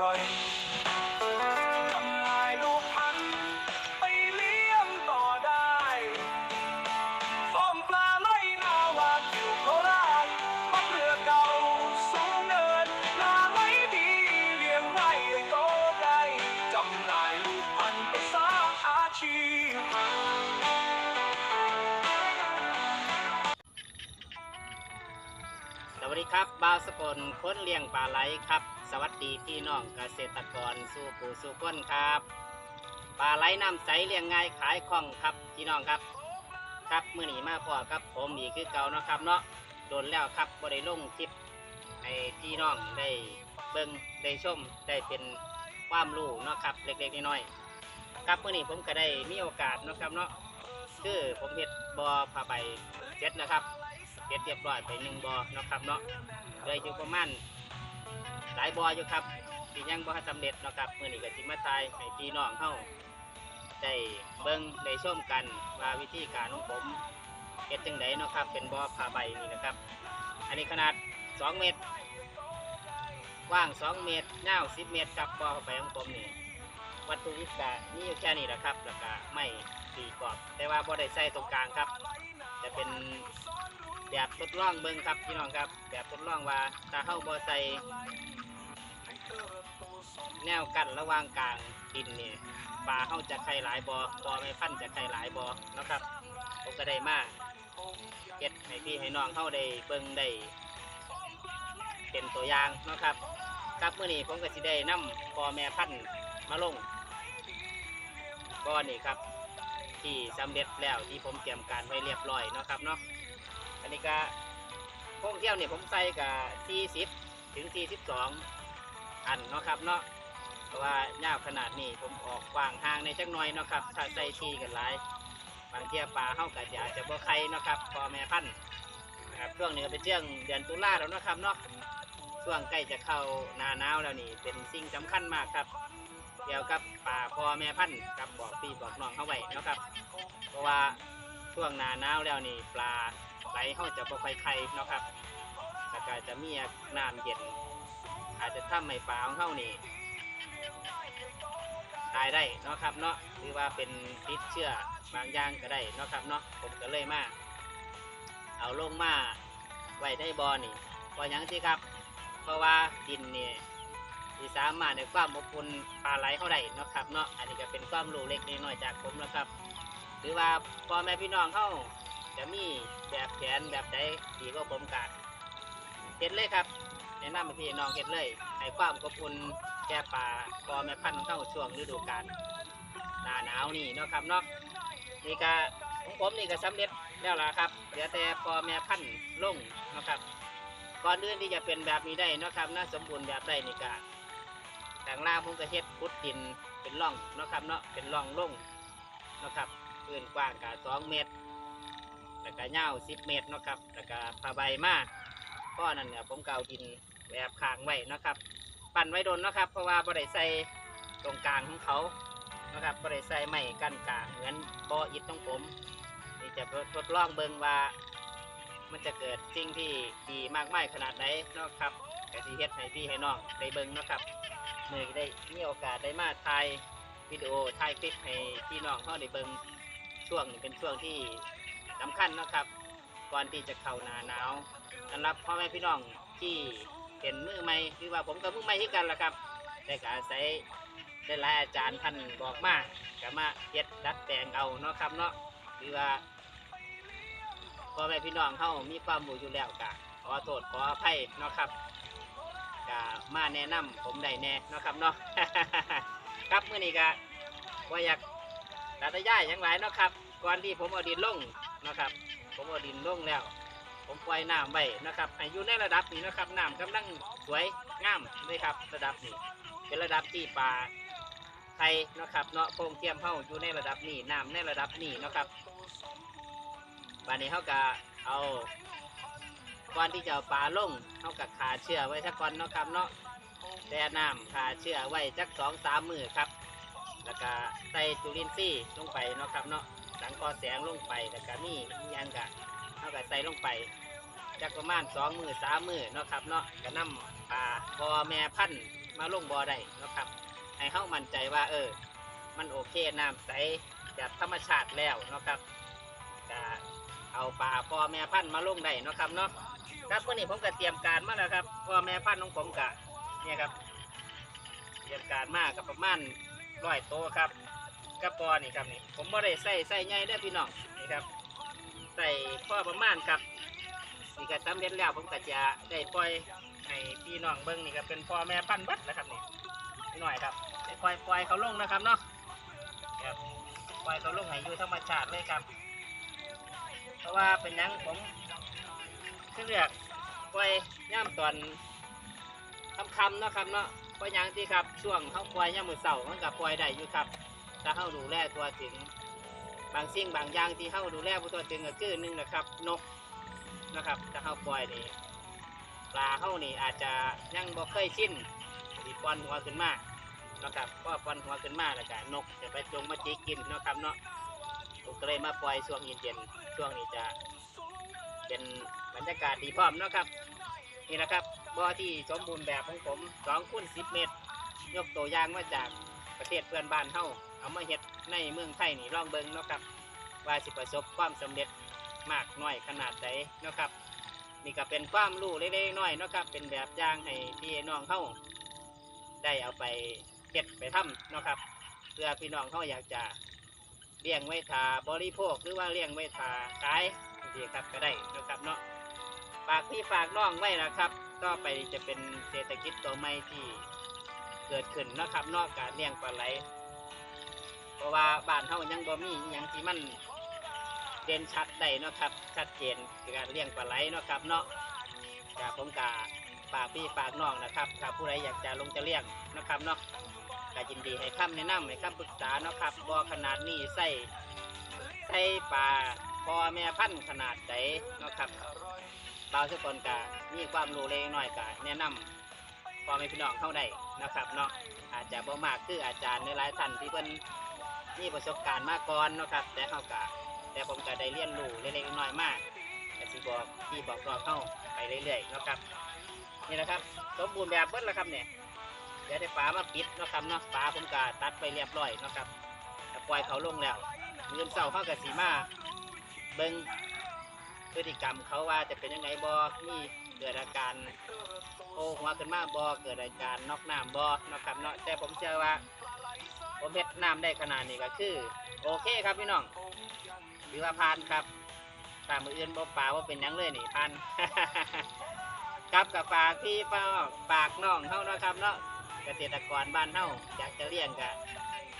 ร่อยจำหน่ายลูกพันธุ์ไปเลี้ยงต่อได้ฟอร์มปลาไหลนาวาอยู่โคราชมะเขือเก่าสูงเนินปลาไหลดีเลี้ยงไว้ให้โตได้จำหน่ายลูกพันธุ์ไปสร้างอาชีพสวัสดีครับบ่าวสกลคนเลี้ยงปลาไหลครับ สวัสดีพี่น้องเกษตรกรสู่ผู้สู่คนครับปลาไหลน้ำใสเลี้ยงง่ายขายคล่องครับพี่น้องครับ ครับมื่อนี้มาพอครับผมอีกคือเก่าเนาะครับเนาะโดนแล้วครับบ่ได้ลงคลิปให้พี่น้องได้เบิ่งได้ชมได้เป็นความรู้เนาะครับเล็กๆน้อยๆครับมื่อนี้ผมก็ได้มีโอกาสเนาะครับเนาะคือผมเฮ็ดบอผ้าใบเจ็ดนะครับเก็บเรียบร้อยไปหนึ่งบอเนาะครับเนาะเลยอยู่ประมาณ หลายบออยู่ครับที่ยังบ่ทสำเร็จเนาะครับมื้อนี้ก็สิมาทายให้พี่น้องเฮาได้เบิ่งได้ชมกันว่าวิธีการของผมเฮ็ดจังไดเนาะครับ เป็นบอผ้าใบนี่นะครับ อันนี้ขนาด 2 เมตรกว้าง 2 เมตรยาว10 เมตรครับบอผ้าใบของผมนี่วัตถุดิก็มีอยู่แค่นี้แหละครับ แล้วก็ไม่ตีกรอบ แต่ว่าบ่ได้ใส่ตรงกลางครับ จะเป็นแบบทดลองเบิ่งครับพี่น้องครับ แบบทดลองว่าถ้าเข้าบ่ใส่ แนวกั้นระหว่างกลางดินนี่ปลาเข้าจะไข่หลายบอบอไม่พันธุ์จะไข่หลายบอนะครับผมก็ได้มากเก็ดให้พี่ให้น้องเข้าได้เบิ่งได้เป็นตัวอย่างนะครับครับเมื่อนี้ผมก็สิได้นำพอแม่พันธุ์มาลงก้อนี่ครับ ที่สำเร็จแล้วที่ผมเตรียมการไว้เรียบร้อยนะครับเนาะอันนี้ก็พวกเที่ยวเนี่ยผมใส่กับ40ถึง42 อันเนาะครับเนาะ ว่ายาวขนาดนี้ผมออกวางห่างในจักหน่อยเนาะครับ ถ้าใส่ทีกันหลายบางเที่ยปลาเข้ากับอาจจะบ่ไข่เนาะครับพอแม่พันธุ์นะครับช่วงนี้ก็เป็นเชื่องเดือนตุลาแล้วเนาะครับเนาะช่วงใกล้จะเข้าหนาหนาวแล้วนี่เป็นสิ่งสำคัญมากครับเกี่ยวกับป่าพ่อแม่พันธุ์ครับบอกพี่บอกน้องเข้าไว้เนาะครับ เพราะว่าช่วงหนาหนาวแล้วนี่ปลาไหลเข้าจะบ่ค่อยไข่เนาะครับแล้วก็จะมีน้ำเย็นอาจจะทำให้ปลาของเข้านี่ายได้เนาะครับเนาะหรือว่าเป็นติดเชื้อบางอย่างก็ได้เนาะครับเนาะผมก็เลยมาเอาลงมาไว้ในบ่อนี่บ่อหยังสิครับ เพราะว่าดินนี่ที่สามารถในความอบอุ่นปลาไหลเขาได้เนาะครับเนาะอันนี้ก็เป็นความรู้เล็กน้อยจากผมนะครับ หรือว่าพ่อแม่พี่น้องเข้าจะมีแบบแผนแบบใดดีก็ผมกัดเห็ดเลยครับแนะนำให้พี่น้องเห็ดเลยให้ความอบอุ่น แก่ป่าพอแม่พันธุ์เข้าช่วงฤดูกาลหน้าหนาวนี่เนาะครับเนาะนี่ก็ของผมนี่ก็สำเร็จแล้วล่ะครับเหลือแต่พอแม่พันธุ์ลงเนาะครับก่อนอื่นที่จะเป็นแบบนี้ได้เนาะครับน่าสมบูรณ์แบบได้นี่ก็ทางล่างผมก็เฮ็ดพุดดินเป็นร่องเนาะครับเนาะเป็นร่องลงเนาะครับพื้นกว้างกับสองเมตร แล้วก็ยาวสิบเมตรเนาะครับแล้วก็ผ้าใบมาก้อนนั้นเนี่ยผมเกาดินแบบค้างไว้นะครับ ปั่นไว้โดนนะครับ เพราะว่าบ่ได้ใส่ตรงกลางของเขานะครับบ่ได้ใส่ไม้กั้นกลางเหมือนบออิฐของผมนี่จะทดลองเบิ่งว่า มันจะเกิดสิ่งที่ดีมากมายขนาดไหนนะครับก็สิเฮ็ดให้พี่ให้น้องได้เบิ่งนะครับเมื่อได้มีโอกาสได้มาถ่ายวิดีโอถ่ายคลิปให้พี่น้องเขาได้เบิ่งช่วงนี้เป็นช่วงที่สำคัญนะครับ ก่อนที่จะเข้าหนาหนาวสำหรับพ่อแม่พี่น้องที่ เป็นมือใหม่คือว่าผมกับมือใหม่ที่กันละครับได้การอาศัยได้หลายอาจารย์ท่านบอกมาก็มาเฮ็ดดัดแปลงเอาเนาะครับเนาะหรือว่าพ่อแม่พี่น้องเขามีความรู้อยู่แล้วกะขอโทษขออภัยเนาะครับกะมาแนะนำผมได้แน่เนาะครับเนาะครับมื่อนี้ก็ว่าอยากตัดย่ายอย่างไรเนาะครับก่อนที่ผมเอาดินลงเนาะครับ ผมเอาดินลงแล้ว ผมปล่อยน้ำไว้นะครับให้อยู่ในระดับนี้นะครับน้ำกำลังสวยงามเลยครับ ระดับนี้ เป็นระดับที่ปลาไทยนะครับเนาะโพงเทียมเข้าอยู่ในระดับนี้น้ำในระดับนี้นะครับบานนี้เขาก็เอาก่อนที่จะปลาลงเขากับขาเชื่อไว้สักก่อนเนาะครับเนาะแต่น้ำขาเชื่อไว้จักสองสามมือครับ แล้วก็ใส่จุลินทรีย์ลงไปเนาะครับเนาะสังกอแสงลงไปแล้วก็มีอิหยังกะ เท่ากับใส่ลงไปจากประมาณสองมือสามมือเนาะครับเนาะก็นำปลาพอแม่พันธุ์มาลงบ่อได้เนาะครับให้เขามั่นใจว่า เออ มันโอเคน้ำใสแบบธรรมชาติแล้วเนาะครับก็เอาปลาพอแม่พันธุ์มาลงได้เนาะครับเนาะครับวันนี้ผมก็เตรียมการมาแล้วครับพอแม่พันธุ์ของผมกะเนี่ยครับ เตรียมการมากกับประมาณร้อยโตวครับกระปอนี่ครับนี่ผมไม่ได้ใส่ใส่ใหญ่เด้พี่น้องนี่ครับ ใส่พ่อประมาณครับนี่ก็สำเร็จแล้วผมก็จะได้ปล่อยให้พี่น้องเบิ้งนี่ก็เป็นพ่อแม่พันธุ์เบัดนะครับนี่หน่อยครับได้ปล่อยปล่อยเขาลงนะครับเนาะครับปล่อยเขาลงให้อยู่ธรรมชาติเลยครับ เพราะว่าเป็นหยังผมคือเลือกปล่อยย่ามตอนคำๆเนาะครับเนาะเพราะหยังที่ครับช่วงเขาปล่อยย่ามมือเสาร์มันก็ปล่อยได้อยู่ครับถ้าเขาดูแลตัวถึง บางสิ่งบางอย่างที่เข้าดูแลผู้ตัวถึงก็คือหนึ่งนะครับ นกนะครับถ้าเข้าปล่อยนี่ปลาเข้านี่อาจจะยังบ่เคยชินที่ปอนหัวขึ้นมากนะครับก็ปอนหัวขึ้นมากแล้วก็นกจะไปจงมาจิกกินนะครับเนาะผมก็เลยมาปล่อยช่วงเย็นๆช่วงนี้จะเป็นบรรยากาศดีพร้อมนะครับนี่นะครับบ่อที่สมบูรณ์แบบของผม2คูณ10เมตร ยกตัวอย่างมาจากประเทศเพื่อนบ้านเฮาเอามาเฮ็ด ในเมืองไทยนี่ลองเบิ่งเนาะครับว่าสิประสบความสำเร็จมากน้อยขนาดใดเนาะครับ นี่ก็เป็นความรู้เล็กๆน้อยเนาะครับ เป็นแบบอย่างให้พี่น้องเฮาได้เอาไปเฮ็ดไปทำเนาะครับเพื่อพี่น้องเฮาอยากจะเลี้ยงไว้ทาบริโภคหรือว่าเลี้ยงไว้ทาขายดีครับก็ได้เนาะครับเนาะฝากพี่ฝากน้องไว้นะครับก็ไปจะเป็นเศรษฐกิจตัวใหม่ที่เกิดขึ้นเนาะครับนอกการเลี้ยงปลาไหล เพราะว่าบ้านเฮายังบ่มีอหย่างที่มันเด่นชัดได้เนาะครับ ชัดเจนในการเลี้ยงปลาไหลเนาะครับเนาะจากผมกาฝากพี่ฝากน้องนะครับถ้าผู้ใดอยากจะลงจะเลี้ยงนะครับเนาะก็ยินดีให้คำแนะนำให้คำปรึกษาเนาะครับบ่ขนาดนี้ใส่ใส่ปลาพอแม่พันธุ์ขนาดใดเนาะครับบางสุกคนกามีความรู้เล็กน้อยกาแนะนำพ่อแม่พี่น้องเข้าได้นะครับเนาะอาจจะบ่มากคืออาจารย์ในหลายท่านที่เพิ่น มีประสบการณ์มาก่อนเนาะครับ แต่เขาก็แต่ผมก็ได้เรียนรู้เล็กๆน้อยๆมากกสิบอกที่บอกรอเข้าไปเรื่อยๆเนาะครับนี่นะครับสมบูรณ์แบบเบิดแล้วครับเนี่ยเดี๋ยวได้ฝามาปิดเนาะครับเนาะฝาผมก็ตัดไปเรียบร้อยเนาะครับแต่ปล่อยเขาลงแล้วเงินเสาเข้ากับสีมาเบิ่งพฤติกรรมเขาว่าจะเป็นยังไงบอมีเกิดอาการโอ้หัวขึ้นมาบอเกิดอาการนอกน้ำบอนะครับเนาะแต่ผมเชื่อว่า ผมเฮ็ดน้ำได้ขนาดนี้ก็คือ โอเคครับพี่น้องหรือว่าผ่านครับตามมืออื่นบ่ป่าว่าเป็นยังเลยนี่ผ่านครับกับฝากพี่ฝากฝากน้องเฮาเนาะครับเนาะเกษตรกรบ้านเฮาอยากจะเลี้ยงก็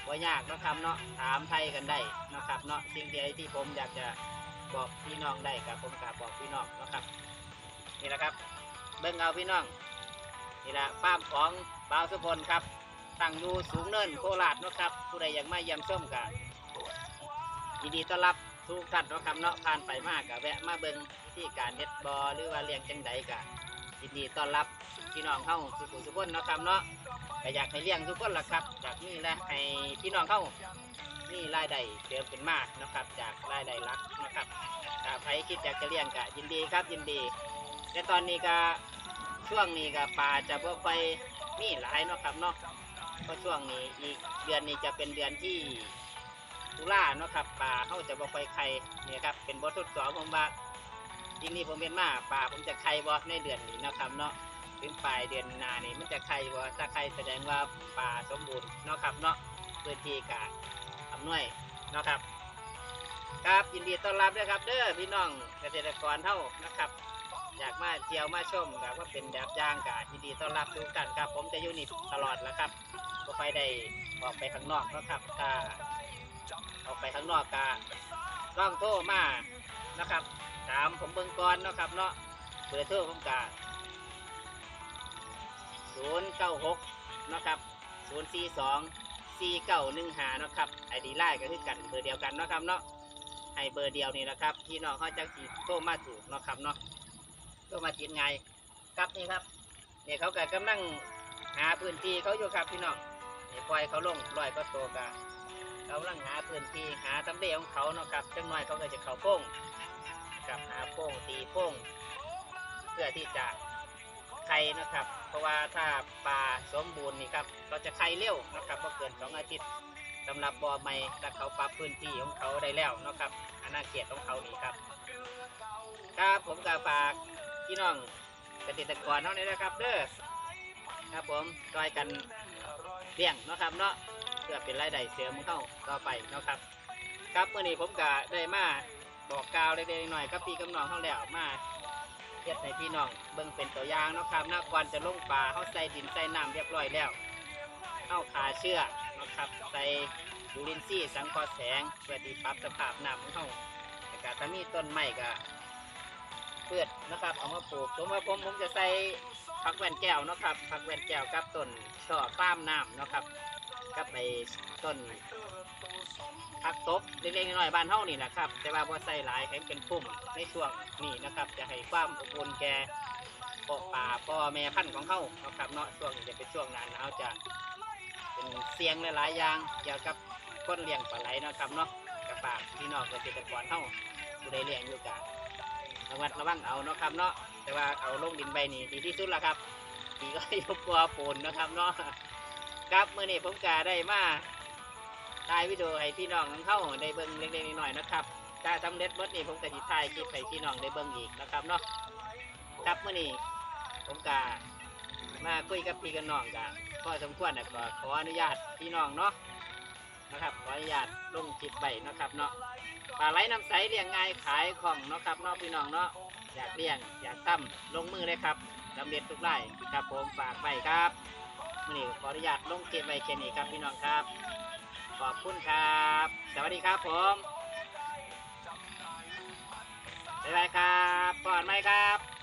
บ่ยากเนาะครับเนาะถามไทยกันได้เนาะครับเนาะสิ่งที่ที่ผมอยากจะบอกพี่น้องได้กับผมกับบอกพี่น้องเนาะครับนี่แหละครับ เบิ่งเอาพี่น้องนี่แหละฟามของบ่าวสุพลครับ ตั้งอยู่สูงเนินโคราชนะครับ ผู้ใดอยากมาเยี่ยมชมกันยินดีต้อนรับทุกท่านนะครับเนาะผ่านไปมากกะแวะมาเบิ่งวิธีการเน็ดบอหรือว่าเลี้ยงจังใดกะยินดีต้อนรับพี่น้องเข้าสุขุสุขนนะครับเนาะก็อยากให้เลี้ยงทุกคนล่ะครับ จากนี้แหละให้พี่น้องเข้านี่รายได้เดิมเป็นมากนะครับ จากรายได้หลักนะครับถ้าใครคิดอยากจะเลี้ยงกะยินดีครับยินดีและตอนนี้ก็ช่วงนี้ก็ปลาจะบ่ไปอยมีหลายนะครับเนาะ เพราะช่วงนี้อีกเดือนนี้จะเป็นเดือนที่ตุลาเนาะครับป่าเขาจะบ่ค่อยไข่เนี่ยครับเป็นบททดสอบผมว่าทีนี้ผมเป็นมาป่าผมจะไข่บ่ในเดือนนี้เนาะครับเนาะถึงปลายเดือนหนานี่มันจะไข่บ่ถ้าไข่แสดงว่าป่าสมบูรณ์เนาะครับเนาะพื้นที่กะอำนวยเนาะครับ ครับยินดีต้อนรับด้วยครับ เด้อพี่น้องเกษตรกรเท่านะครับอยากมาเที่ยวมาชมแบบว่าเป็นแบบย่างกะยินดีต้อนรับทุกท่านครับ ผมจะอยู่นี่ตลอดแล้วครับ ก็ไปได้ออกไปข้างนอกเนาะครับถ้าออกไปข้างนอกกะร่องโทรมานะครับถามผมเบิ่งก่อนเนาะครับเนาะเบอร์โทรผมกะศูนย์เก้าหกนะครับศูนย์สี่สองสี่เก้าหนึ่งหานะครับไอดีไลน์ก็คือกันเบอร์เดียวกันเนาะครับเนาะให้เบอร์เดียวนี่นะครับพี่น้องเขาจะสีโทรมาถูกเนาะครับเนาะก็มาจิตไงครับนี่ครับเนี่ยเขาก็กำลังหาพื้นที่เขาอยู่ครับพี่น้อง นี่ปล่อยเขาลงลอยก็โตกะกำลังหาพื้นที่หาตำเลของเขาเนาะครับจังหน่อยเขาก็จะเขาโป้งกับหาโป้งตีโป้งเพื่อที่จะไข่นะครับ เพราะว่าถ้าปลาสมบูรณ์นี่ครับก็จะไข่เร็วนะครับก็เกินสองอาทิตย์สำหรับบ่อใหม่ถ้าเขาปรับพื้นที่ของเขาได้แล้วนะครับอาณาเขตของเขานี่ครับครับผมก็ฝากพี่น้องเกษตรกรเนาะนี่นะครับเด้อครับผมช่วยกัน เลี้ยงเนาะครับเนาะเพื่อเป็นรายได้เสริมเข้าต่อไปเนาะครับ ครับเมื่อนี้ผมก็ได้มาบอกกล่าวเล็กๆหน่อยกับพี่กับน้องเขาแล้วมาเฮ็ดให้พี่น้องเบิ่งเป็นตัวอย่างเนาะครับนะก่อนจะลงปลาเขาใส่ดินใส่น้ำเรียบร้อยแล้วเอาขาเชื่อนะครับใส่ยูรินซี่สังเคราะห์แสงเพื่อที่ปรับสภาพน้ำของเขาแต่ก็ถ้ามีต้นไม้ก็เพื่อนะครับเอามาปลูกสมมติว่าผมผมจะใส่ ผักแว่นแก้วเนาะครับผักแว่นแก้วกับต้นช่อฟ้ามน้ำเนาะครับกับไปต้นผักตบเล็กๆน้อยๆบ้านเฮานี่แหละครับ แต่ว่าบ่ใส่หลายให้เป็นพุ่มในช่วงนี้นะครับ จะให้ความอบอุ่นแก่พ่อป่าพ่อแม่พันธุ์ของเฮานะครับเนาะช่วงนี้จะเป็นช่วงหน้าหนาวจะเป็นเสียงหลายๆอย่างเกี่ยวกับคนเลี้ยงปลาไหลนะครับเนาะกระปากพี่น้องเกษตรกรเฮาผู้ใดเลี้ยงอยู่กันระมัดระวังเอาเนาะครับเนาะ แต่ว่าเอาลงดินใบนี่ดีที่สุดละครับดีก็ยกกลัวปูนนะครับเนาะครับเมื้อนี้ผมกาได้มาถ่ายวิดีโอให้พี่น้องของเข้าได้เบิ่งเล็กๆน้อยๆนะครับถ้าสำเร็จมดนี่ผมก็สิถ่ายคลิปให้พี่น้องได้เบิ่งอีกนะครับเนาะครับเมื้อนี้ผมก็มาคุยกับพี่กับน้องกันพอสมควรนะก็ขออนุญาตพี่น้องเนาะนะครับขออนุญาตลงคลิปไปนะครับเนาะปลาไหลน้ำใสเลี้ยงง่ายขายของเนาะครับเนาะพี่น้องเนาะ อยากเลี้ยง อยากตั้มลงมือเลยครับสำเร็จทุกไร่ครับผมฝากไปครับมือนี้ขออนุญาตลงคลิปไว้แค่นี้ครับพี่น้องครับ ขอบคุณครับ สวัสดีครับผมบ๊ายบายครับปลอดไหมครับ